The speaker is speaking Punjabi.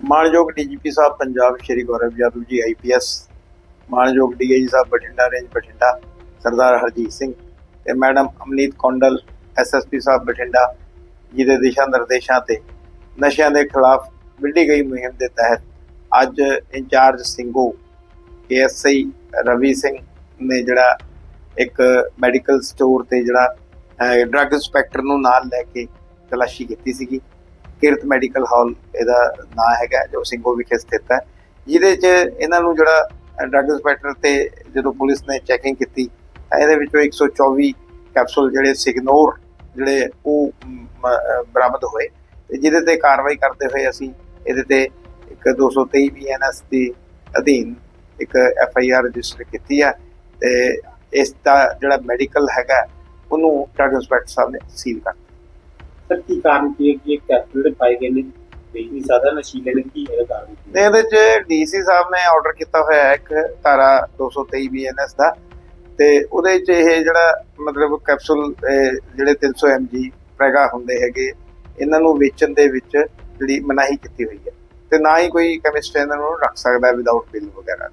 ਮਾਨਯੋਗ ਡੀਜੀਪੀ ਸਾਹਿਬ ਪੰਜਾਬ ਸ਼੍ਰੀ ਗੌਰਵ ਯਾਦਵ ਜੀ ਆਈਪੀਐਸ ਮਾਨਯੋਗ ਡੀਆਈਜੀ ਸਾਹਿਬ ਬਠਿੰਡਾ, ਰੇਂਜ ਬਠਿੰਡਾ, ਸਰਦਾਰ ਹਰਜੀਤ ਸਿੰਘ ਤੇ ਮੈਡਮ ਅਮਨੀਤ ਕੌਂਡਲ ਐਸਐਸਪੀ ਸਾਹਿਬ ਬਠਿੰਡਾ ਜੀ ਦੇ ਦਿਸ਼ਾ ਨਿਰਦੇਸ਼ਾਂ ਤੇ ਨਸ਼ਿਆਂ ਦੇ ਖਿਲਾਫ ਵਿੱਢੀ ਗਈ ਮੁਹਿੰਮ ਦੇ ਤਹਿਤ ਅੱਜ ਇੰਚਾਰਜ ਸਿੰਘੋ ਏਐਸਆਈ ਰਵੀ ਸਿੰਘ ਨੇ ਜਿਹੜਾ ਇੱਕ ਮੈਡੀਕਲ ਸਟੋਰ ਤੇ ਜਿਹੜਾ ਡਰੱਗ ਇੰਸਪੈਕਟਰ ਨੂੰ ਨਾਲ ਲੈ ਕੇ ਤਲਾਸ਼ੀ ਕੀਤੀ ਸੀਗੀ। ਕਿਰਤ ਮੈਡੀਕਲ ਹਾਲ ਇਹਦਾ ਨਾਂ ਹੈਗਾ, ਜੋ ਸਿੰਘੋ ਵਿਖੇ ਸਥਿਤ ਹੈ। ਜਿਹਦੇ 'ਚ ਇਹਨਾਂ ਨੂੰ ਜਿਹੜਾ ਡਰੱਗ ਇੰਸਪੈਕਟਰ ਤੇ ਜਦੋਂ ਪੁਲਿਸ ਨੇ ਚੈਕਿੰਗ ਕੀਤੀ, ਤਾਂ ਇਹਦੇ ਵਿੱਚੋਂ 124 ਕੈਪਸੂਲ ਜਿਹੜੇ ਸਿਗਨੋਰ, ਜਿਹੜੇ ਉਹ ਬਰਾਮਦ ਹੋਏ। ਤੇ ਜਿਹਦੇ ਤੇ ਕਾਰਵਾਈ ਕਰਦੇ ਹੋਏ ਅਸੀਂ ਇਹਦੇ ਤੇ ਇੱਕ 223 ਬੀਐਨਐਸ ਦੀ ਅਧੀਨ ਇੱਕ ਐਫ ਆਈ ਆਰ ਰਜਿਸਟਰ ਕੀਤੀ ਹੈ ਤੇ ਇਸ ਦਾ ਜਿਹੜਾ ਮੈਡੀਕਲ ਹੈਗਾ, ਉਹਨੂੰ ਡਰੱਗ ਇੰਸਪੈਕਟਰ ਸਾਹਿਬ ਨੇ ਸੀਲ ਕਰ ਸਰ ਕੀ ਕਾਰਨ ਕੀ ਹੈ ਕਿ ਇਹ ਕੈਪਸੂਲ ਜਿਹੜੇ ਪਾਏ ਗਏ ਨੇ ਬੇਹੀ ਜ਼ਿਆਦਾ ਨਸ਼ੀਲੇ ਨੇ ਕੀ ਇਹਦਾ ਕਾਰਨ ਕੀ ਤੇ ਹੈ? ਇਹਦੇ ਚ ਡੀਸੀ ਸਾਹਿਬ ਨੇ ਆਰਡਰ ਕੀਤਾ ਹੋਇਆ ਹੈ ਇੱਕ ਧਾਰਾ 223 ਬੀਐਨਐਸ ਦਾ ਤੇ ਉਹਦੇ ਚ ਇਹ ਜਿਹੜਾ ਮਤਲਬ ਕੈਪਸੂਲ ਇਹ ਜਿਹੜੇ 300 ਐਮਜੀ ਪ੍ਰੈਗਾ ਹੁੰਦੇ ਹੈਗੇ, ਇਹਨਾਂ ਨੂੰ ਵੇਚਣ ਦੇ ਵਿੱਚ ਜਿਹੜੀ ਮਨਾਹੀ ਕੀਤੀ ਹੋਈ ਹੈ ਤੇ ਨਾ ਹੀ ਕੋਈ ਕੈਮਿਸਟ ਇਹਨਾਂ ਨੂੰ ਰੱਖ ਸਕਦਾ ਵਿਦਆਊਟ ਬਿੱਲ ਵਗੈਰਾ